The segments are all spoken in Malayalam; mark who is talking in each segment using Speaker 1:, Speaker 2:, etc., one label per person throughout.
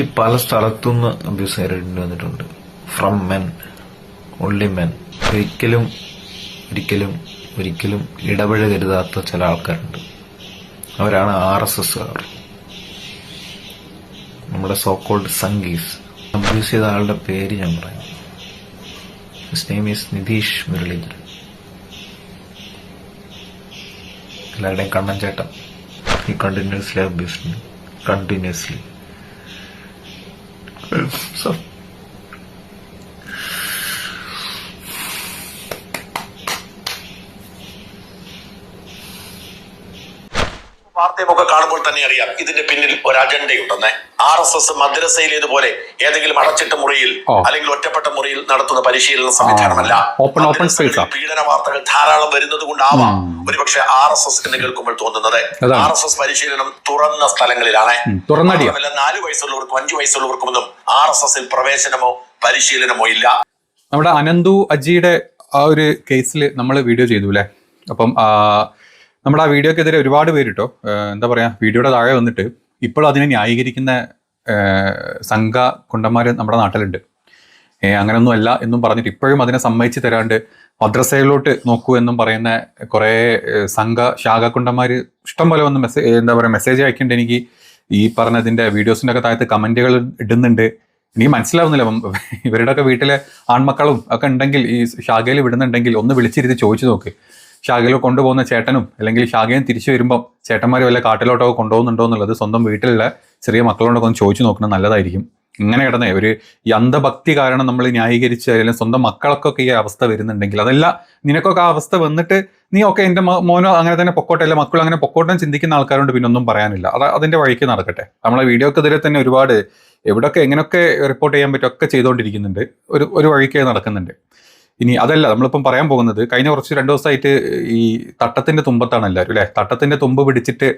Speaker 1: എനിക്ക് പല സ്ഥലത്തുനിന്ന് അബ്യൂസ് നേരിടേണ്ടി വന്നിട്ടുണ്ട്. ഫ്രം മെൻ ഓൺലി മെൻ ഒരിക്കലും ഒരിക്കലും ഒരിക്കലും ഇടപഴകരുതാത്ത ചില ആൾക്കാരുണ്ട്. അവരാണ് ആർ എസ് എസ്സുകാർ നമ്മുടെ സോക്കോൾഡ് സംഗീസ്. അബ്യൂസ് ചെയ്ത ആളുടെ പേര് ഞാൻ പറയാം. His name is Nitish Muraleedharan എല്ലാവരുടെയും കണ്ണൻ ചേട്ടൻ. ഈ കണ്ടിന്യൂസ്ലി അബ്യൂസ് കണ്ടിന്യൂസ്ലി സോ
Speaker 2: വാർത്തയുമൊക്കെ കാണുമ്പോൾ തന്നെ അറിയാം ഇതിന്റെ പിന്നിൽ ഒരു അജണ്ടയുണ്ടെന്ന്. ആർ എസ് എസ് മദ്രസയിലേതുപോലെ ഏതെങ്കിലും അടച്ചിട്ട മുറിയിൽ അല്ലെങ്കിൽ ഒറ്റപ്പെട്ട മുറിയിൽ നടത്തുന്ന പരിശീലന സംവിധാനമല്ല.
Speaker 3: ഓപ്പൺ- ഓപ്പൺ സ്പേസാ.
Speaker 2: പീഡന വാർത്തകൾ ധാരാളം വരുന്നത് കൊണ്ടാവാം. ഒരുപക്ഷെ ആർ എസ് എസ് എന്ന് കേൾക്കുമ്പോൾ തോന്നുന്നത്. ആർ എസ് എസ് പരിശീലനം തുറന്ന സ്ഥലങ്ങളിലാണ്.
Speaker 3: ഉം,
Speaker 2: നാല് വയസ്സുള്ളവർക്കും അഞ്ചു വയസ്സുള്ളവർക്കും ഒന്നും ആർ എസ് എസിൽ പ്രവേശനമോ പരിശീലനമോ ഇല്ല.
Speaker 3: നമ്മുടെ അനന്തു അജിയുടെ ആ ഒരു കേസിൽ നമ്മൾ വീഡിയോ ചെയ്തു അല്ലേ? അപ്പം നമ്മുടെ ആ വീഡിയോക്കെതിരെ ഒരുപാട് പേര് കേട്ടോ എന്താ പറയാ വീഡിയോയുടെ താഴെ വന്നിട്ട് ഇപ്പോൾ അതിനെ ന്യായീകരിക്കുന്ന സംഘ കുണ്ടന്മാർ നമ്മുടെ നാട്ടിലുണ്ട്. അങ്ങനെയൊന്നും അല്ല എന്നും പറഞ്ഞിട്ട് ഇപ്പോഴും അതിനെ സമ്മതിച്ച് തരാണ്ട് മദ്രസയിലോട്ട് നോക്കൂ എന്നും പറയുന്ന കുറേ സംഘ ശാഖാക്കുണ്ടന്മാർ ഇഷ്ടം പോലെ വന്ന് മെസ്സേജ് എന്താ പറയുക മെസ്സേജ് അയക്കുന്നുണ്ട് എനിക്ക്. ഈ പറഞ്ഞതിന്റെ വീഡിയോസിന്റെ ഒക്കെ താഴത്ത് കമന്റുകൾ ഇടുന്നുണ്ട്. എനിക്ക് മനസ്സിലാവുന്നില്ല അപ്പം ഇവരുടെ ഒക്കെ വീട്ടിലെ ആൺമക്കളും ഒക്കെ ഉണ്ടെങ്കിൽ ഈ ശാഖയിൽ വിടുന്നുണ്ടെങ്കിൽ ഒന്ന് വിളിച്ചിരുത്തി ചോദിച്ചു നോക്ക്. ശാഖയിൽ കൊണ്ടുപോകുന്ന ചേട്ടനും അല്ലെങ്കിൽ ഷാഗയും തിരിച്ചു വരുമ്പോൾ ചേട്ടന്മാർ വല്ല കാട്ടിലോട്ടോ കൊണ്ടുപോകുന്നുണ്ടോ എന്നുള്ളത് സ്വന്തം വീട്ടിലുള്ള ചെറിയ മക്കളോടൊക്കെ ഒന്ന് ചോദിച്ചു നോക്കുന്നത് നല്ലതായിരിക്കും. ഇങ്ങനെ കിടന്നേ ഒരു ഈ അന്ധഭക്തി കാരണം നമ്മൾ ന്യായീകരിച്ച് അല്ലെങ്കിൽ സ്വന്തം മക്കൾക്കൊക്കെ ഈ അവസ്ഥ വരുന്നുണ്ടെങ്കിൽ അതല്ല നിനക്കൊക്കെ ആ അവസ്ഥ വന്നിട്ട് നീ ഒക്കെ എന്റെ മോനോ അങ്ങനെ തന്നെ പൊക്കോട്ടെ അല്ലെ മക്കളും അങ്ങനെ പൊക്കോട്ടം ചിന്തിക്കുന്ന ആൾക്കാരോട് പിന്നെ ഒന്നും പറയാനില്ല. അത് അതിന്റെ വഴിക്ക് നടക്കട്ടെ. നമ്മളെ വീഡിയോക്കെതിരെ തന്നെ ഒരുപാട് എവിടെയൊക്കെ എങ്ങനെയൊക്കെ റിപ്പോർട്ട് ചെയ്യാൻ പറ്റും ഒക്കെ ചെയ്തുകൊണ്ടിരിക്കുന്നുണ്ട്. ഒരു ഒരു വഴിക്ക് നടക്കുന്നുണ്ട്. ഇനി അതല്ല നമ്മളിപ്പം പറയാൻ പോകുന്നത് കഴിഞ്ഞ കുറച്ച് രണ്ട് ദിവസമായിട്ട് ഈ തട്ടത്തിന്റെ തുമ്പത്താണ് എല്ലാവരും അല്ലേ? തട്ടത്തിന്റെ തുമ്പ് പിടിച്ചിട്ട്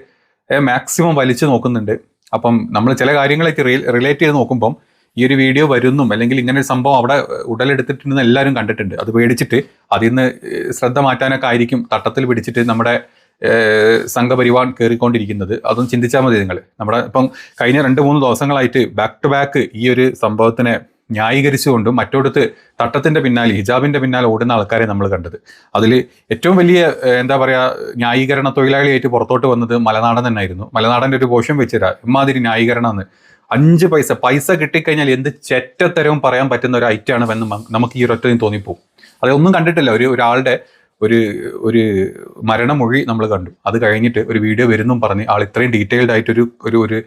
Speaker 3: മാക്സിമം വലിച്ചു നോക്കുന്നുണ്ട്. അപ്പം നമ്മൾ ചില കാര്യങ്ങളായിട്ട് റിലേറ്റ് ചെയ്ത് നോക്കുമ്പം ഈ ഒരു വീഡിയോ വരുന്നും അല്ലെങ്കിൽ ഇങ്ങനെ ഒരു സംഭവം അവിടെ ഉടലെടുത്തിട്ടുണ്ടെന്ന് എല്ലാവരും കണ്ടിട്ടുണ്ട്. അത് പേടിച്ചിട്ട് അതിൽ നിന്ന് ശ്രദ്ധ മാറ്റാനൊക്കെ ആയിരിക്കും തട്ടത്തിൽ പിടിച്ചിട്ട് നമ്മുടെ സംഘപരിവാർ കയറിക്കൊണ്ടിരിക്കുന്നത് അതൊന്നും ചിന്തിച്ചാൽ മതി നിങ്ങൾ. നമ്മുടെ ഇപ്പം കഴിഞ്ഞ രണ്ട് മൂന്ന് ദിവസങ്ങളായിട്ട് ബാക്ക് ടു ബാക്ക് ഈ ഒരു സംഭവത്തിനെ ന്യായീകരിച്ചുകൊണ്ടും മറ്റോടത്ത് തട്ടത്തിന്റെ പിന്നാലെ ഹിജാബിന്റെ പിന്നാലെ ഓടുന്ന ആൾക്കാരെ നമ്മൾ കണ്ടത്. അതിൽ ഏറ്റവും വലിയ എന്താ പറയുക ന്യായീകരണ തൊഴിലാളിയായിട്ട് പുറത്തോട്ട് വന്നത് മലനാടൻ തന്നെയായിരുന്നു. മലനാടന്റെ ഒരു പോഷം വെച്ചിരാ ഇമാതിരി ന്യായീകരണമെന്ന്. അഞ്ച് പൈസ പൈസ കിട്ടിക്കഴിഞ്ഞാൽ എന്ത് ചെറ്റത്തരവും പറയാൻ പറ്റുന്ന ഒരു ഐറ്റാണ് എന്ന് നമുക്ക് ഈ ഒരൊറ്റയും തോന്നിപ്പോവും. അതൊന്നും കണ്ടിട്ടില്ല. ഒരു ഒരാളുടെ ഒരു ഒരു മരണമൊഴി നമ്മൾ കണ്ടു. അത് കഴിഞ്ഞിട്ട് ഒരു വീഡിയോ വരുന്നും പറഞ്ഞ് ആൾ ഇത്രയും ഡീറ്റെയിൽഡ് ആയിട്ടൊരു ഒരു ഒരു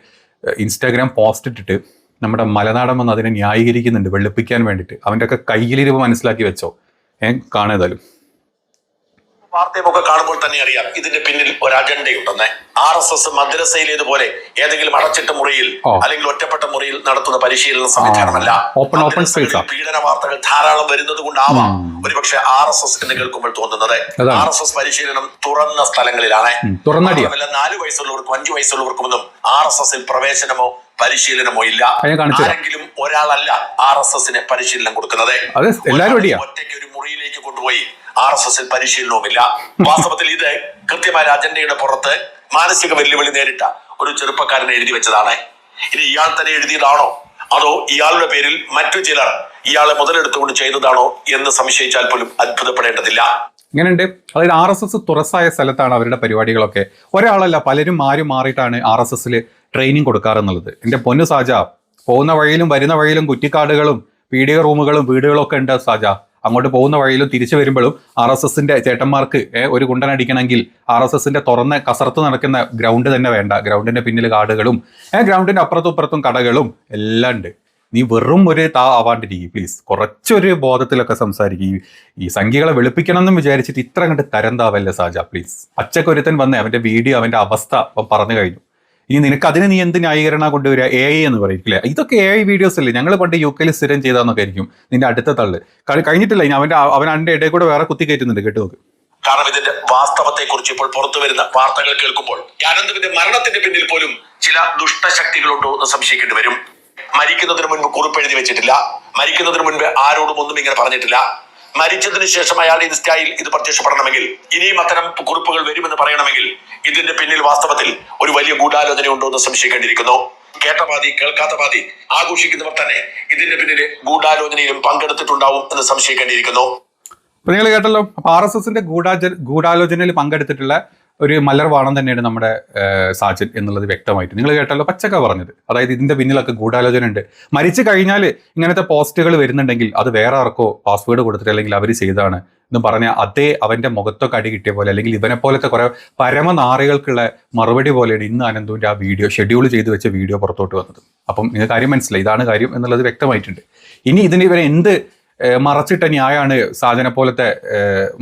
Speaker 3: ഇൻസ്റ്റാഗ്രാം പോസ്റ്റ് ഇട്ടിട്ട് നമ്മുടെ മലനാടൻ വന്ന് അതിനെ ന്യായീകരിക്കുന്നുണ്ട് വെളുപ്പിക്കാൻ വേണ്ടിയിട്ട്. അവന്റെ ഒക്കെ കയ്യിലിരിവ് മനസ്സിലാക്കി വെച്ചോ. ഏ കാണേതായാലും
Speaker 2: വാർത്തയൊക്കെ കാണുമ്പോൾ തന്നെ അറിയാം. ഇതിന്റെ പിന്നിൽ ഒരു അജണ്ടയുണ്ടെന്ന്. ആർ എസ് എസ് മദ്രസയിലേതുപോലെ ഏതെങ്കിലും അടച്ചിട്ട മുറിയിൽ അല്ലെങ്കിൽ ഒറ്റപ്പെട്ട മുറിയിൽ നടത്തുന്ന പരിശീലന സംവിധാനമല്ല.
Speaker 3: Open- open.
Speaker 2: പീഡന വാർത്തകൾ ധാരാളം വരുന്നത് കൊണ്ടാവാം. ഒരുപക്ഷെ ആർ എസ് എസ് എന്ന് കേൾക്കുമ്പോൾ തോന്നുന്നത്. ആർ എസ് എസ് പരിശീലനം തുറന്ന സ്ഥലങ്ങളിലാണ്. നാല് വയസ്സുള്ളവർക്കും അഞ്ചു വയസ്സുള്ളവർക്കും ഒന്നും ആർ എസ് എസിൽ പ്രവേശനമോ പരിശീലനമോ ഇല്ല. ആരെങ്കിലും ഒരാളല്ല ആർ എസ് എസിന് പരിശീലനം കൊടുക്കുന്നത്. ഒറ്റയ്ക്ക് ഒരു മുറിയിലേക്ക് കൊണ്ടുപോയി ആർ എസ് എസിൽ പരിശീലനവുമില്ല വാസ്തവത്തിൽ ഇത് കൃത്യമായ അജണ്ടയുടെ പുറത്ത് മാനസിക വെല്ലുവിളി നേരിട്ട ഒരു ചെറുപ്പക്കാരൻ എഴുതി വെച്ചതാണ്. ഇനി ഇയാൾ തന്നെ എഴുതിയതാണോ? അതോ ഇയാളുടെ പേരിൽ മറ്റു ചിലർ ഇയാളെ മുതലെടുത്തുകൊണ്ട് ചെയ്തതാണോ എന്ന് സംശയിച്ചാൽ പോലും അത്ഭുതപ്പെടേണ്ടതില്ല.
Speaker 3: ഇങ്ങനെയുണ്ട്. അതായത് ആർ എസ് എസ് തുറസായ സ്ഥലത്താണ് അവരുടെ പരിപാടികളൊക്കെ. ഒരാളല്ല പലരും മാറി മാറിയിട്ടാണ് ആർ എസ് എസിൽ ട്രെയിനിങ് കൊടുക്കാറെന്നുള്ളത് എന്റെ പൊന്ന് സാജ പോകുന്ന വഴിയിലും വരുന്ന വഴിയിലും കുറ്റിക്കാടുകളും പീഡിക റൂമുകളും വീടുകളും ഒക്കെ ഉണ്ട് സാജ. അങ്ങോട്ട് പോകുന്ന വഴിയിലും തിരിച്ചു വരുമ്പോഴും ആർ എസ് എസിന്റെ ചേട്ടന്മാർക്ക് ഒരു കുണ്ടനടിക്കണമെങ്കിൽ ആർ എസ് എസിന്റെ തുറന്ന കസർത്ത് നടക്കുന്ന ഗ്രൗണ്ട് തന്നെ വേണ്ട. ഗ്രൗണ്ടിന്റെ പിന്നിൽ കാടുകളും ഗ്രൗണ്ടിന്റെ അപ്പുറത്തും ഇപ്പുറത്തും കടകളും എല്ലാം ഉണ്ട്. നീ വെറും ഒരു താ ആവാണ്ടിരിക്കും പ്ലീസ്. കുറച്ചൊരു ബോധത്തിലൊക്കെ സംസാരിക്കും. ഈ- സംഖ്യകളെ വെളുപ്പിക്കണം എന്നും വിചാരിച്ചിട്ട് ഇത്ര കണ്ട് തരം താവല്ലേ സാജ പ്ലീസ്. അച്ചക്കൊരുത്തൻ വന്നേ അവന്റെ വീഡിയോ അവന്റെ അവസ്ഥ പറഞ്ഞു കഴിഞ്ഞു. ഇനി നിനക്ക് അതിന് നീ എന്ത് ന്യായീകരണ കൊണ്ടുവരിക? എ ഐ എന്ന് പറയില്ലേ ഇതൊക്കെ എ ഐ വീഡിയോസ് അല്ലേ? ഞങ്ങൾ പണ്ട് യു കെയിൽ സ്ഥിരം ചെയ്താന്നൊക്കെ ആയിരിക്കും നിന്റെ അടുത്ത തള്ളു. കഴിഞ്ഞിട്ടില്ല ഇനി അവന്റെ അവൻ അതിന്റെ ഇടയിൽ കൂടെ വേറെ കുത്തി കയറ്റുന്നുണ്ട് കേട്ടു നോക്ക്.
Speaker 2: കാരണം ഇതിന്റെ വാസ്തവത്തെ കുറിച്ച് ഇപ്പോൾ പുറത്തു വരുന്ന വാർത്തകൾ കേൾക്കുമ്പോൾ ഈ അനന്തുവിന്റെ മരണത്തിന്റെ പിന്നിൽ പോലും ചില ദുഷ്ടശക്തികളുണ്ടോ എന്ന് സംശയിക്കേണ്ടി വരും. മരിക്കുന്നതിന് മുൻപ് കുറിപ്പ് എഴുതി വെച്ചിട്ടില്ല. മരിക്കുന്നതിന് മുൻപ് ആരോടും ഒന്നും ഇങ്ങനെ പറഞ്ഞിട്ടില്ല. മരിച്ചതിന് ശേഷം അയാൾ ഇൻസ്റ്റയിൽ ഇത് പ്രത്യക്ഷപ്പെടണമെങ്കിൽ ഇനിയും അത്തരം കുറിപ്പുകൾ വരുമെന്ന് പറയണമെങ്കിൽ ഇതിന്റെ പിന്നിൽ വാസ്തവത്തിൽ ഒരു വലിയ ഗൂഢാലോചന ഉണ്ടോ എന്ന് സംശയിക്കേണ്ടിയിരിക്കുന്നു. കേട്ട പാതി കേൾക്കാത്ത പാതി ആഘോഷിക്കുന്നവർ തന്നെ ഇതിന്റെ പിന്നിൽ ഗൂഢാലോചനയിലും പങ്കെടുത്തിട്ടുണ്ടാവും എന്ന് സംശയിക്കേണ്ടിയിരിക്കുന്നു.
Speaker 3: നിങ്ങൾ കേട്ടല്ലോ അപ്പൊ ആർ എസ് എസിന്റെ ഗൂഢാച ഗൂഢാലോചനയിൽ പങ്കെടുത്തിട്ടുള്ള ഒരു മലർവാണം തന്നെയാണ് നമ്മുടെ സാജൻ എന്നുള്ളത് വ്യക്തമായിട്ട്. നിങ്ങൾ കേട്ടല്ലോ പച്ചക്ക പറഞ്ഞത്. അതായത് ഇതിന്റെ പിന്നിലൊക്കെ ഗൂഢാലോചന ഉണ്ട് മരിച്ചു കഴിഞ്ഞാൽ ഇങ്ങനത്തെ പോസ്റ്റുകൾ വരുന്നുണ്ടെങ്കിൽ അത് വേറെ ആർക്കോ പാസ്വേഡ് കൊടുത്തിട്ട് അല്ലെങ്കിൽ അവർ ചെയ്താണ് എന്ന് പറഞ്ഞാൽ അതേ അവന്റെ മുഖത്തൊക്കെ അടി കിട്ടിയ പോലെ അല്ലെങ്കിൽ ഇവനെ പോലത്തെ കുറെ പരമനാറികൾക്കുള്ള മറുപടി പോലെയാണ് ഇന്ന് അനന്തുവിന്റെ ആ വീഡിയോ ഷെഡ്യൂൾ ചെയ്ത് വെച്ച വീഡിയോ പുറത്തോട്ട് വന്നത്. അപ്പം ഇത് കാര്യം മനസ്സിലായി. ഇതാണ് കാര്യം എന്നുള്ളത് വ്യക്തമായിട്ടുണ്ട്. ഇനി ഇതിന് ഇവരെ എന്ത് മറച്ചിട്ട ന്യായമാണ് സാധന പോലത്തെ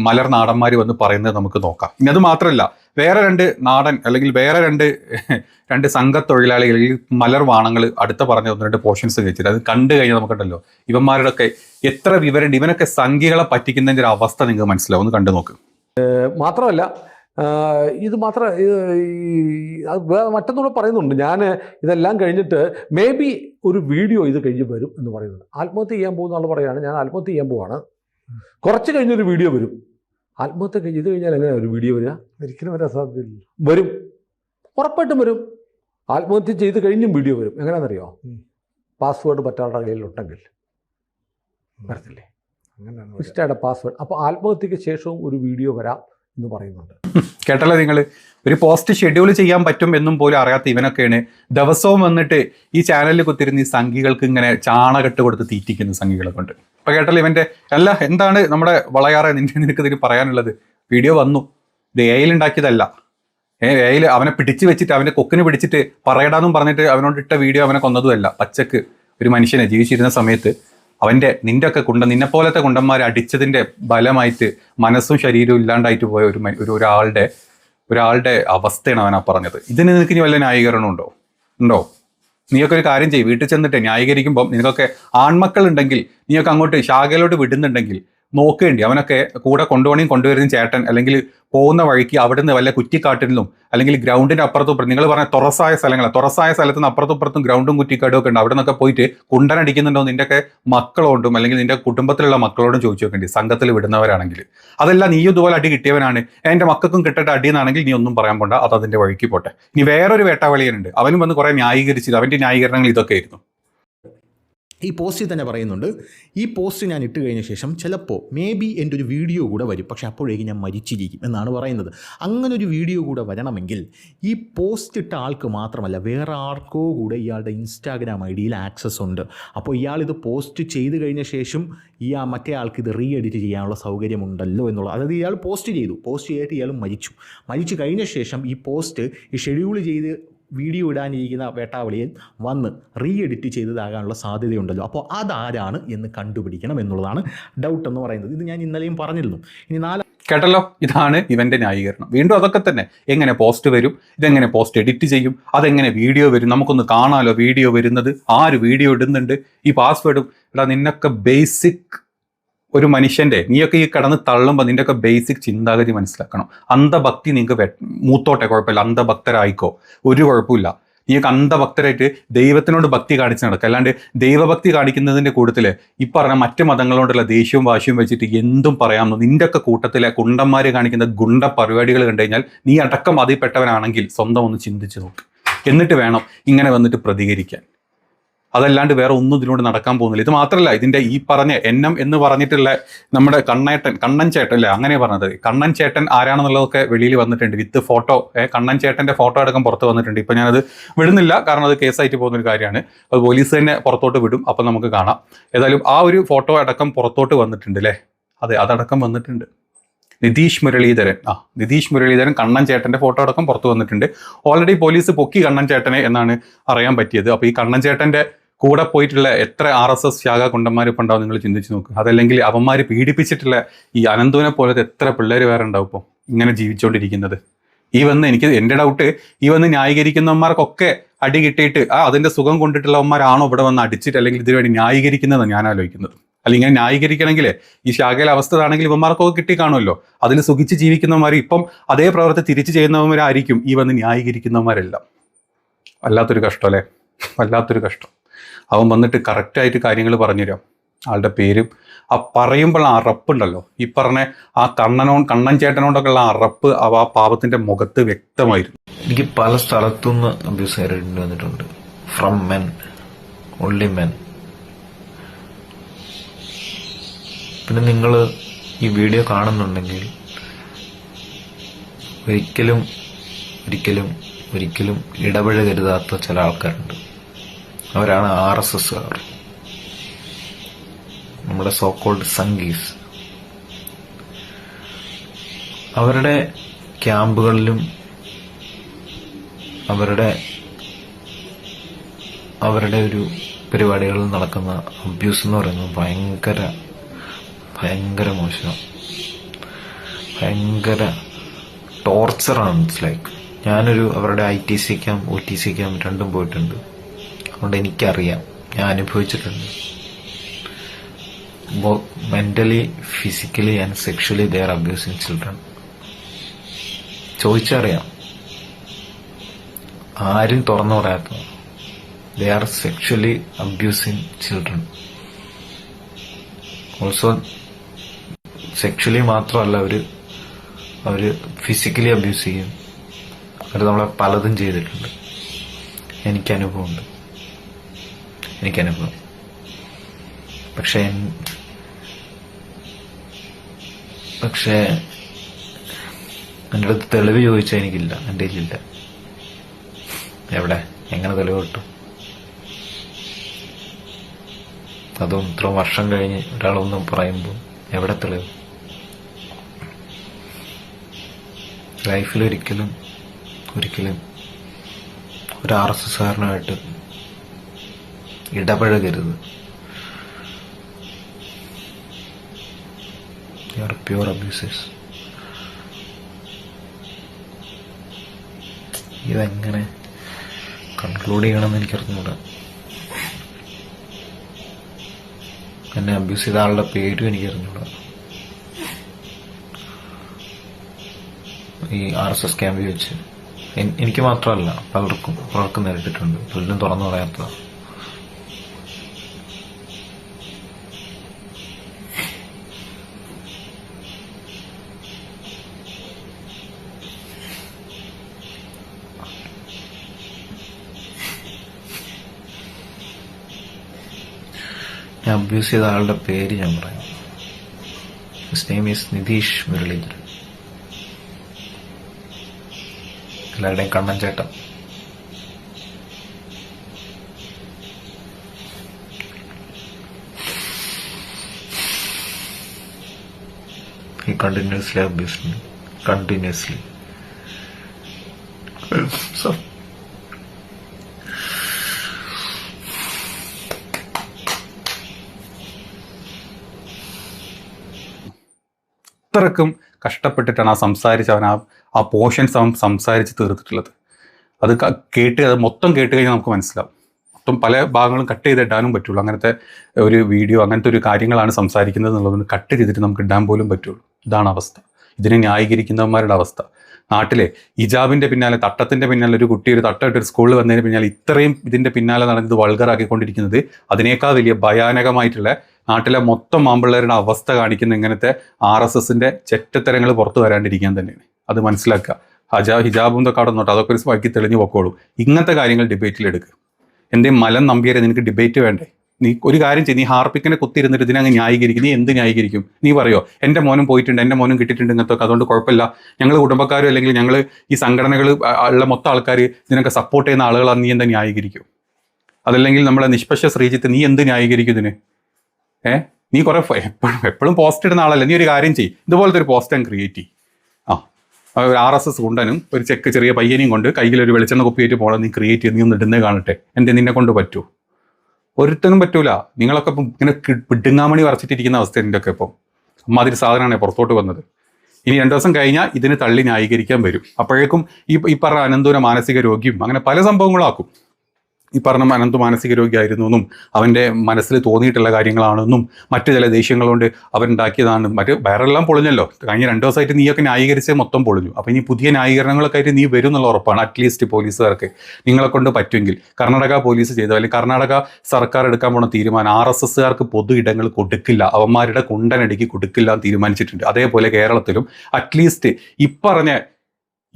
Speaker 3: മലർ നാടന്മാർ വന്ന് പറയുന്നത് നമുക്ക് നോക്കാം. ഇനി അത് മാത്രമല്ല വേറെ രണ്ട് നാടൻ അല്ലെങ്കിൽ വേറെ രണ്ട് രണ്ട് സംഘത്തൊഴിലാളികൾ അല്ലെങ്കിൽ മലർ വാണങ്ങൾ അടുത്ത പറഞ്ഞ ഒന്ന് രണ്ട് പോർഷൻസ് കഴിച്ചിട്ട് അത് കണ്ടു കഴിഞ്ഞാൽ നമുക്കുണ്ടല്ലോ. ഇവന്മാരുടെ ഒക്കെ എത്ര വിവരമുണ്ട്? ഇവനൊക്കെ സംഖ്യകളെ പറ്റിക്കുന്നതിന്റെ ഒരു അവസ്ഥ നിങ്ങൾക്ക് മനസ്സിലാവും. ഒന്ന് കണ്ടു നോക്ക്.
Speaker 4: മാത്രമല്ല ഇത് മാത്രം മറ്റൊന്നുകൂടെ പറയുന്നുണ്ട്. ഞാൻ ഇതെല്ലാം കഴിഞ്ഞിട്ട് മേ ബി ഒരു വീഡിയോ ഇത് കഴിഞ്ഞ് വരും എന്ന് പറയുന്നുണ്ട്. ആത്മഹത്യ ചെയ്യാൻ പോകുന്ന ആൾ പറയുകയാണ് ഞാൻ ആത്മഹത്യ ചെയ്യാൻ പോവാണ്. കുറച്ച് കഴിഞ്ഞൊരു വീഡിയോ വരും. ആത്മഹത്യ ചെയ്ത് കഴിഞ്ഞാൽ എങ്ങനെയാണ് ഒരു വീഡിയോ വരിക? ഒരിക്കലും വരാൻ സാധ്യതയില്ല. വരും. ഉറപ്പായിട്ടും വരും. ആത്മഹത്യ ചെയ്ത് കഴിഞ്ഞും വീഡിയോ വരും. എങ്ങനെയാണെന്നറിയോ? പാസ്വേഡ് മറ്റാളുടെ കയ്യിലുണ്ടെങ്കിൽ. വരത്തില്ലേ? ഇൻസ്റ്റയുടെ പാസ്വേഡ് അപ്പോൾ ആത്മഹത്യക്ക് ശേഷവും ഒരു വീഡിയോ വരാം. എന്ന് പറയുന്നുണ്ട്.
Speaker 3: കേട്ടല്ലേ നിങ്ങൾ ഒരു പോസ്റ്റ് ഷെഡ്യൂൾ ചെയ്യാൻ പറ്റും എന്നും പോലും അറിയാത്ത ഇവനൊക്കെയാണ്. ദിവസവും വന്നിട്ട് ഈ ചാനലിൽ കുത്തിരുന്ന് ഈ സംഘികൾക്ക് ഇങ്ങനെ ചാണകെട്ട് കൊടുത്ത് തീറ്റിക്കുന്ന സംഘികളെ കൊണ്ട്. അപ്പൊ കേട്ടല്ലോ ഇവന്റെ? അല്ല എന്താണ് നമ്മുടെ വളയാറെ നിന്റെ നിനക്ക് ഇതിന് പറയാനുള്ളത്? വീഡിയോ വന്നു. ഇത് എയിൽ ഉണ്ടാക്കിയതല്ല. ഏ എയിൽ അവനെ പിടിച്ചു വെച്ചിട്ട് അവന്റെ കൊക്കിന് പിടിച്ചിട്ട് പറയടാന്നും പറഞ്ഞിട്ട് അവനോട് ഇട്ട വീഡിയോ അവനെ കൊന്നതുമല്ല. പച്ചക്ക് ഒരു മനുഷ്യനെ ജീവിച്ചിരുന്ന സമയത്ത് അവന്റെ നിന്റെ ഒക്കെ കുണ്ട നിന്നെ പോലത്തെ കുണ്ടന്മാരെ അടിച്ചതിന്റെ ബലമായിട്ട് മനസ്സും ശരീരവും ഇല്ലാണ്ടായിട്ട് പോയ ഒരു ഒരു ഒരാളുടെ ഒരാളുടെ അവസ്ഥയാണ് അവനാ പറഞ്ഞത്. ഇതിന് നിനക്ക് ഇനി വല്ല ന്യായീകരണം ഉണ്ടോ? ഉണ്ടോ? നീയൊക്കെ ഒരു കാര്യം ചെയ്യും. വീട്ടിൽ ചെന്നിട്ട് ന്യായീകരിക്കുമ്പോൾ നിനക്കൊക്കെ ആൺമക്കളുണ്ടെങ്കിൽ നീയൊക്കെ അങ്ങോട്ട് ശാഖയിലോട്ട് വിടുന്നുണ്ടെങ്കിൽ നോക്കേണ്ടി അവനൊക്കെ കൂടെ കൊണ്ടുപോകണേയും കൊണ്ടുവരുന്ന ചേട്ടൻ അല്ലെങ്കിൽ പോകുന്ന വഴിക്ക് അവിടുന്ന് വല്ല കുറ്റിക്കാട്ടിലും അല്ലെങ്കിൽ ഗ്രൗണ്ടിന്റെ അപ്പുറത്തും നിങ്ങൾ പറഞ്ഞ തുറസായ സ്ഥലങ്ങൾ തുറസായ സ്ഥലത്ത് നിന്ന് അപ്പുറത്തും ഗ്രൗണ്ടും കുറ്റിക്കാടും ഒക്കെ ഉണ്ട്. അവിടെ നിന്നൊക്കെ പോയിട്ട് കുണ്ടനടിക്കുന്നുണ്ടോ നിന്റെയൊക്കെ മക്കളോണ്ടും അല്ലെങ്കിൽ നിന്റെ കുടുംബത്തിലുള്ള മക്കളോടും ചോദിച്ചു നോക്കേണ്ടി സംഘത്തിൽ വിടുന്നവരാണെങ്കിൽ. അതല്ല നീ ഇതുപോലെ അടി കിട്ടിയവനാണ്. എന്റെ മക്കൾക്കും കിട്ടട്ടെ അടി എന്നാണെങ്കിൽ നീ ഒന്നും പറയാൻ പോണ്ട അത് അതിന്റെ വഴിക്ക് പോട്ടെ. ഇനി വേറൊരു വേട്ടാവളിയനുണ്ട്. അവനും വന്ന് കുറേ ന്യായീകരിച്ചത് അവന്റെ ന്യായീകരണങ്ങൾ ഇതൊക്കെ ആയിരുന്നു
Speaker 5: ഈ പോസ്റ്റിൽ തന്നെ പറയുന്നുണ്ട് ഈ പോസ്റ്റ് ഞാൻ ഇട്ട് കഴിഞ്ഞ ശേഷം ചിലപ്പോൾ മേ ബി എന്റെ ഒരു വീഡിയോ കൂടെ വരും. പക്ഷേ അപ്പോഴേക്കും ഞാൻ മരിച്ചിരിക്കും എന്നാണ് പറയുന്നത്. അങ്ങനെ ഒരു വീഡിയോ കൂടെ വരണമെങ്കിൽ ഈ പോസ്റ്റ് ഇട്ട ആൾക്ക് മാത്രമല്ല വേറെ ആർക്കോ കൂടെ ഇയാളുടെ ഇൻസ്റ്റാഗ്രാം ഐ ഡിയിൽ ആക്സസ് ഉണ്ട്. അപ്പോൾ ഇയാൾ ഇത് പോസ്റ്റ് ചെയ്ത് കഴിഞ്ഞ ശേഷം ഈ ആ മറ്റേ ആൾക്ക് ഇത് റീ എഡിറ്റ് ചെയ്യാനുള്ള സൗകര്യമുണ്ടല്ലോ എന്നുള്ളത് അതായത് ഇയാൾ പോസ്റ്റ് ചെയ്തു. പോസ്റ്റ് ചെയ്തിട്ട് ഇയാൾ മരിച്ചു. മരിച്ചു കഴിഞ്ഞ ശേഷം ഈ പോസ്റ്റ് ഈ ഷെഡ്യൂൾ ചെയ്ത് വീഡിയോ ഇടാനിരിക്കുന്ന വേട്ടാവളിയിൽ വന്ന് റീ എഡിറ്റ് ചെയ്തതാകാനുള്ള സാധ്യതയുണ്ടല്ലോ. അപ്പോൾ അതാരാണ് എന്ന് കണ്ടുപിടിക്കണം എന്നുള്ളതാണ് ഡൗട്ട് എന്ന് പറയുന്നത്. ഇത് ഞാൻ ഇന്നലെയും പറഞ്ഞിരുന്നു. ഇനി നാല്
Speaker 3: കേട്ടല്ലോ? ഇതാണ് ഇവന്റെ ന്യായീകരണം. വീണ്ടും അതൊക്കെ തന്നെ. എങ്ങനെ പോസ്റ്റ് വരും? ഇതെങ്ങനെ പോസ്റ്റ് എഡിറ്റ് ചെയ്യും? അതെങ്ങനെ വീഡിയോ വരും? നമുക്കൊന്ന് കാണാമല്ലോ വീഡിയോ വരുന്നത്? ആര് വീഡിയോ ഇടുന്നുണ്ട്? ഈ പാസ്വേഡും എടാ നിന്നൊക്കെ ബേസിക് ഒരു മനുഷ്യന്റെ നീയൊക്കെ ഈ കടന്ന് തള്ളുമ്പോൾ നിന്റെയൊക്കെ ബേസിക് ചിന്താഗതി മനസ്സിലാക്കണം. അന്ധഭക്തി നിങ്ങൾക്ക് മൂത്തോട്ടെ കുഴപ്പമില്ല. അന്ധഭക്തരായിക്കോ. ഒരു കുഴപ്പമില്ല. നീയൊക്കെ അന്ധഭക്തരായിട്ട് ദൈവത്തിനോട് ഭക്തി കാണിച്ച് നടക്കുക അല്ലാണ്ട് ദൈവഭക്തി കാണിക്കുന്നതിന്റെ കൂട്ടത്തിൽ ഈ പറഞ്ഞ മറ്റ് മതങ്ങളോടുള്ള ദേഷ്യവും വാശിയും വെച്ചിട്ട് എന്തും പറയാമെന്ന് നിന്റെ ഒക്കെ കൂട്ടത്തിലെ കുണ്ടന്മാർ കാണിക്കുന്ന ഗുണ്ട പരിപാടികൾ കണ്ടു കഴിഞ്ഞാൽ നീ അടക്കം അതിൽപ്പെട്ടവനാണെങ്കിൽ സ്വന്തം ഒന്ന് ചിന്തിച്ച് നോക്ക്. എന്നിട്ട് വേണം ഇങ്ങനെ വന്നിട്ട് പ്രതികരിക്കാൻ. അതല്ലാണ്ട് വേറെ ഒന്നും ഇതിലൂടെ നടക്കാൻ പോകുന്നില്ല. ഇത് മാത്രമല്ല ഇതിന്റെ ഈ പറഞ്ഞ എണ്ണം എന്ന് പറഞ്ഞിട്ടുള്ള നമ്മുടെ കണ്ണേട്ടൻ കണ്ണൻ ചേട്ടൻ അല്ലേ അങ്ങനെ പറഞ്ഞത്. കണ്ണൻ ചേട്ടൻ ആരാണെന്നുള്ളതൊക്കെ വെളിയിൽ വന്നിട്ടുണ്ട്. വിത്ത് ഫോട്ടോ കണ്ണൻ ചേട്ടന്റെ ഫോട്ടോ അടക്കം പുറത്ത് വന്നിട്ടുണ്ട്. ഇപ്പൊ ഞാനത് വിടുന്നില്ല കാരണം അത് കേസായിട്ട് പോകുന്ന ഒരു കാര്യമാണ്. അത് പോലീസ് തന്നെ പുറത്തോട്ട് വിടും അപ്പൊ നമുക്ക് കാണാം. ഏതായാലും ആ ഒരു ഫോട്ടോ അടക്കം പുറത്തോട്ട് വന്നിട്ടുണ്ട് അല്ലേ? അതെ അതടക്കം വന്നിട്ടുണ്ട്. നിതീഷ് മുരളീധരൻ ആ നിതീഷ് മുരളീധരൻ കണ്ണൻ ചേട്ടന്റെ ഫോട്ടോ അടക്കം പുറത്തു വന്നിട്ടുണ്ട്. ഓൾറെഡി പോലീസ് പൊക്കി കണ്ണൻ ചേട്ടനെ എന്നാണ് അറിയാൻ പറ്റിയത്. അപ്പോൾ ഈ കണ്ണൻ ചേട്ടന്റെ കൂടെ പോയിട്ടുള്ള എത്ര ആർ എസ് എസ് ശാഖ കുണ്ടന്മാർ ഇപ്പം ഉണ്ടാവും നിങ്ങൾ ചിന്തിച്ച് നോക്ക്. അതല്ലെങ്കിൽ അവന്മാർ പീഡിപ്പിച്ചിട്ടുള്ള ഈ അനന്തുവിനെ പോലത്തെ എത്ര പിള്ളേർ വേറെ ഉണ്ടാവും ഇപ്പോൾ ഇങ്ങനെ ജീവിച്ചുകൊണ്ടിരിക്കുന്നത് ഈ വന്ന് എനിക്ക് എന്റെ ഡൗട്ട് ഈ വന്ന് ന്യായീകരിക്കുന്നവന്മാർക്കൊക്കെ അടി കിട്ടിയിട്ട് ആ അതിന്റെ സുഖം കൊണ്ടിട്ടുള്ളവന്മാരാണോ ഇവിടെ വന്ന് അടിച്ചിട്ട് അല്ലെങ്കിൽ ഇതിനു വേണ്ടി ന്യായീകരിക്കുന്നതെന്ന് ഞാൻ ആലോചിക്കുന്നത്. അല്ലെങ്കിൽ ഇങ്ങനെ ന്യായീകരിക്കണമെങ്കിൽ ഈ ശാഖയിലെ അവസ്ഥ ആണെങ്കിൽ ഇവന്മാർക്കൊക്കെ കിട്ടി കാണുമല്ലോ. അതിൽ സുഖിച്ച് ജീവിക്കുന്നവന്മാർ ഇപ്പം അതേ പ്രവർത്തി തിരിച്ചു ചെയ്യുന്നവന്മാരായിരിക്കും ഈ വന്ന് ന്യായീകരിക്കുന്നവന്മാരെല്ലാം. വല്ലാത്തൊരു കഷ്ടം അല്ലേ? വല്ലാത്തൊരു കഷ്ടം. അവൻ വന്നിട്ട് കറക്റ്റായിട്ട് കാര്യങ്ങൾ പറഞ്ഞുതരാം ആളുടെ പേരും. ആ പറയുമ്പോൾ ആ അറപ്പുണ്ടല്ലോ ഈ പറഞ്ഞ ആ കണ്ണനോ കണ്ണൻ ചേട്ടനോടൊക്കെ ഉള്ള അറപ്പ് അവ ആ പാപത്തിന്റെ മുഖത്ത് വ്യക്തമായിരുന്നു.
Speaker 1: എനിക്ക് പല സ്ഥലത്തുനിന്ന് അബ്യൂസ് നേരിടേണ്ടി വന്നിട്ടുണ്ട്. ഫ്രം മെൻ ഓൺലി മെൻ പിന്നെ നിങ്ങൾ ഈ വീഡിയോ കാണുന്നുണ്ടെങ്കിൽ ഒരിക്കലും ഒരിക്കലും ഒരിക്കലും ഇടപഴകരുതാത്ത ചില ആൾക്കാരുണ്ട്. അവരാണ് ആർ എസ് എസ്സുകാർ നമ്മുടെ സോക്കോൾഡ് സംഗീസ്. അവരുടെ ക്യാമ്പുകളിലും അവരുടെ അവരുടെ ഒരു പരിപാടികളിൽ നടക്കുന്ന അബ്യൂസ് എന്ന് പറയുന്നത് ഭയങ്കര ഭയങ്കര മോശം ഭയങ്കര ടോർച്ചറാണ് ഇറ്റ്സ് ലൈക്ക് ഞാനൊരു അവരുടെ I T C camp O T C camp രണ്ടും പോയിട്ടുണ്ട്. അതുകൊണ്ട് എനിക്കറിയാം. ഞാൻ അനുഭവിച്ചിട്ടുണ്ട്. Mentally physically and sexually they're abusing children ചോദിച്ചറിയാം. ആരും തുറന്നു പറയാത്ത they are sexually abusing children also sexually മാത്രമല്ല അവർ അവർ ഫിസിക്കലി അബ്യൂസ് ചെയ്യും. അവർ നമ്മളെ പലതും ചെയ്തിട്ടുണ്ട്. എനിക്ക് അനുഭവമുണ്ട്. എനിക്ക് അനുഭവം പക്ഷേ പക്ഷേ എന്റെ അടുത്ത് തെളിവ് ചോദിച്ചാൽ എനിക്കില്ല. എന്റെ ഇല്ല എവിടെ? എങ്ങനെ തെളിവ് കിട്ടും? അതും ഇത്ര വർഷം കഴിഞ്ഞ് ഒരാളൊന്നും പറയുമ്പോൾ എവിടെ തെളിവ്? ലൈഫിൽ ഒരിക്കലും ഒരിക്കലും ഒരു ആർ എസ് എസ്കാരനായിട്ട് ഇടപഴകരുത്. പ്യൂർ അബ്യൂസേഴ്സ് ഇതെങ്ങനെ കൺക്ലൂഡ് ചെയ്യണമെന്ന് എനിക്കറിഞ്ഞൂടാ. എന്നെ അബ്യൂസ് ചെയ്ത ആളുടെ പേരും എനിക്കറിഞ്ഞൂടാ. ഈ ആർ എസ് എസ് ക്യാമ്പിൽ വെച്ച്. എനിക്ക് മാത്രമല്ല പലർക്കും പലർക്കും നേരിട്ടിട്ടുണ്ട്. പലരും തുറന്നു പറയാത്തതാ ഞാൻ അബ്യൂസ് ചെയ്ത ആളുടെ പേര് ഞാൻ പറയാം. His name is Nitish Muraleedharan എല്ലാവരുടെയും കണ്ണൻ ചേട്ടൻ. He continuously abused me. So,
Speaker 3: അത്രക്കും കഷ്ടപ്പെട്ടിട്ടാണ് ആ സംസാരിച്ച് അവൻ ആ ആ പോർഷൻസ് അവൻ സംസാരിച്ച് തീർത്തിട്ടുള്ളത്. അത് കേട്ട് അത് മൊത്തം കേട്ട് കഴിഞ്ഞാൽ നമുക്ക് മനസ്സിലാവും. മൊത്തം പല ഭാഗങ്ങളും കട്ട് ചെയ്തിടാനും പറ്റുള്ളൂ. അങ്ങനത്തെ ഒരു വീഡിയോ അങ്ങനത്തെ ഒരു കാര്യങ്ങളാണ് സംസാരിക്കുന്നത് എന്നുള്ളതുകൊണ്ട് കട്ട് ചെയ്തിട്ട് നമുക്ക് ഇടാൻ പോലും പറ്റുള്ളൂ. ഇതാണ് അവസ്ഥ. ഇതിനെ ന്യായീകരിക്കുന്നവന്മാരുടെ അവസ്ഥ. നാട്ടിലെ ഇജാബിന്റെ പിന്നാലെ തട്ടത്തിന്റെ പിന്നാലെ ഒരു കുട്ടി ഒരു തട്ടമിട്ട് ഒരു സ്കൂളിൽ വന്നതിന് പിന്നാലെ ഇത്രയും ഇതിന്റെ പിന്നാലെ നടന്നത് വൾഗറാക്കിക്കൊണ്ടിരിക്കുന്നത് അതിനേക്കാൾ വലിയ ഭയാനകമായിട്ടുള്ള നാട്ടിലെ മൊത്തം മാമ്പിള്ളേരുടെ അവസ്ഥ കാണിക്കുന്ന ഇങ്ങനത്തെ ആർ എസ് എസിന്റെ ചെറ്റത്തരങ്ങൾ പുറത്തു വരാണ്ടിരിക്കാൻ തന്നെയാണ്. അത് മനസ്സിലാക്കുക. ഹജാ ഹിജാബും ഇതൊക്കെ അവിടെ നോട്ടെ അതൊക്കെ ഒരു വൈകി തെളിഞ്ഞു പൊക്കോളൂ. ഇങ്ങനത്തെ കാര്യങ്ങൾ ഡിബേറ്റിൽ എടുക്കുക എന്തേ മലം നമ്പിയരെ നിനക്ക് ഡിബേറ്റ് വേണ്ടേ? നീ ഒരു കാര്യം ചെയ്യും. നീ ഹാർപ്പിക്കിനെ കുത്തിയിരുന്നിട്ട് ഇതിനങ്ങ് ന്യായീകരിക്കും. നീ എന്ത് ന്യായീകരിക്കും? നീ പറയോ എന്റെ മോനും പോയിട്ടുണ്ട് എന്റെ മോനും കിട്ടിയിട്ടുണ്ട് ഇങ്ങനത്തെ ഒക്കെ അതുകൊണ്ട് കുഴപ്പമില്ല. ഞങ്ങൾ കുടുംബക്കാരും അല്ലെങ്കിൽ ഞങ്ങൾ ഈ സംഘടനകൾ ഉള്ള മൊത്തം ആൾക്കാർ ഇതിനൊക്കെ സപ്പോർട്ട് ചെയ്യുന്ന ആളുകളാണ്. നീ എന്താ ന്യായീകരിക്കും? അതല്ലെങ്കിൽ നമ്മളെ നിഷ്പക്ഷ ശ്രീജിത്ത് നീ എന്ത് ന്യായീകരിക്കും ഇതിന്? ഏ? നീ കുറെ എപ്പോഴും എപ്പോഴും പോസ്റ്റ് ഇടുന്ന ആളല്ല? നീ ഒരു കാര്യം ചെയ്യും. ഇതുപോലത്തെ ഒരു പോസ്റ്റ് ഞാൻ ക്രിയേറ്റ് ചെയ്യും. ആ. ഒരു ആർ എസ് എസ് കുണ്ടനും ഒരു ചെക്ക് ചെറിയ പയ്യനെയും കൊണ്ട് കയ്യിൽ ഒരു വെളിച്ചെണ്ണ കുപ്പിയേറ്റ് പോകണം നീ ക്രിയേറ്റ് ചെയ്ത് നീ ഒന്ന് ഇടുന്നേ കാണട്ടെ. എന്റെ നിന്നെ കൊണ്ട് പറ്റൂ? ഒരുത്തനും പറ്റൂല. നിങ്ങളൊക്കെ ഇപ്പം ഇങ്ങനെ പിടുങ്ങാമണി വരച്ചിട്ടിരിക്കുന്ന അവസ്ഥ എന്റെ ഒക്കെ ഇപ്പം. അമ്മാതിരി സാധനമാണ് പുറത്തോട്ട് വന്നത്. ഇനി രണ്ടു ദിവസം കഴിഞ്ഞാൽ ഇതിന് തള്ളി ന്യായീകരിക്കാൻ വരും. അപ്പോഴേക്കും ഈ ഈ പറഞ്ഞ അനന്തൂര മാനസിക രോഗിയും അങ്ങനെ പല സംഭവങ്ങളും ആക്കും. ഈ പറഞ്ഞ അനന്ത് മാനസിക രോഗിയായിരുന്നു എന്നും അവന്റെ മനസ്സിൽ തോന്നിയിട്ടുള്ള കാര്യങ്ങളാണെന്നും മറ്റു ചില ദേഷ്യങ്ങൾ കൊണ്ട് അവരുണ്ടാക്കിയതാണ്. മറ്റ് വയറെല്ലാം പൊളിഞ്ഞല്ലോ. കഴിഞ്ഞ രണ്ടു ദിവസമായിട്ട് നീയൊക്കെ ന്യായീകരിച്ച് മൊത്തം പൊളിഞ്ഞു. അപ്പോൾ ഇനി പുതിയ ന്യായീകരണങ്ങളൊക്കെ ആയിട്ട് നീ വരും എന്നുള്ള ഉറപ്പാണ് അറ്റ്ലീസ്റ്റ് പോലീസുകാർക്ക്. നിങ്ങളെ കൊണ്ട് പറ്റുമെങ്കിൽ. കർണാടക പോലീസ് ചെയ്തോ. അല്ലെങ്കിൽ കർണാടക സർക്കാർ എടുക്കാൻ പോണ തീരുമാനം ആർ എസ് എസ്സുകാർക്ക് പൊതു ഇടങ്ങൾ കൊടുക്കില്ല. അവന്മാരുടെ കുണ്ടനടിക്ക് കൊടുക്കില്ല തീരുമാനിച്ചിട്ടുണ്ട്. അതേപോലെ കേരളത്തിലും അറ്റ്ലീസ്റ്റ് ഇപ്പറഞ്ഞ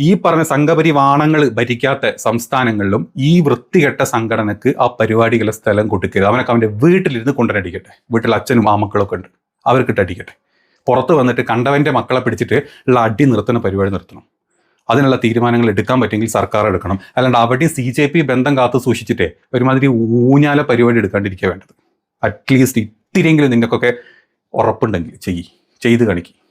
Speaker 3: ഈ പറഞ്ഞ സംഘപരിവാണങ്ങൾ ഭരിക്കാത്ത സംസ്ഥാനങ്ങളിലും ഈ വൃത്തികെട്ട സംഘടനക്ക് ആ പരിപാടികളെ സ്ഥലം കൊടുക്കുക. അവനൊക്കെ അവന്റെ വീട്ടിലിരുന്ന് കൊണ്ടുവരടിക്കട്ടെ. വീട്ടിൽ അച്ഛനും മാമക്കളൊക്കെ ഉണ്ട്. അവർക്കിട്ട് അടിക്കട്ടെ. പുറത്ത് വന്നിട്ട് കണ്ടവന്റെ മക്കളെ പിടിച്ചിട്ട് ഉള്ള അടി നിർത്തുന്ന പരിപാടി നിർത്തണം. അതിനുള്ള തീരുമാനങ്ങൾ എടുക്കാൻ പറ്റുമെങ്കിൽ സർക്കാർ എടുക്കണം. അല്ലാണ്ട് അവിടെയും സി ജെ പി ബന്ധം കാത്തു സൂക്ഷിച്ചിട്ടേ ഒരുമാതിരി ഊഞ്ഞാല പരിപാടി എടുക്കാണ്ടിരിക്കുക വേണ്ടത്. അറ്റ്ലീസ്റ്റ് ഇത്തിരിയെങ്കിലും നിങ്ങൾക്കൊക്കെ ഉറപ്പുണ്ടെങ്കിൽ ചെയ്യ്. ചെയ്ത് കാണിക്കും.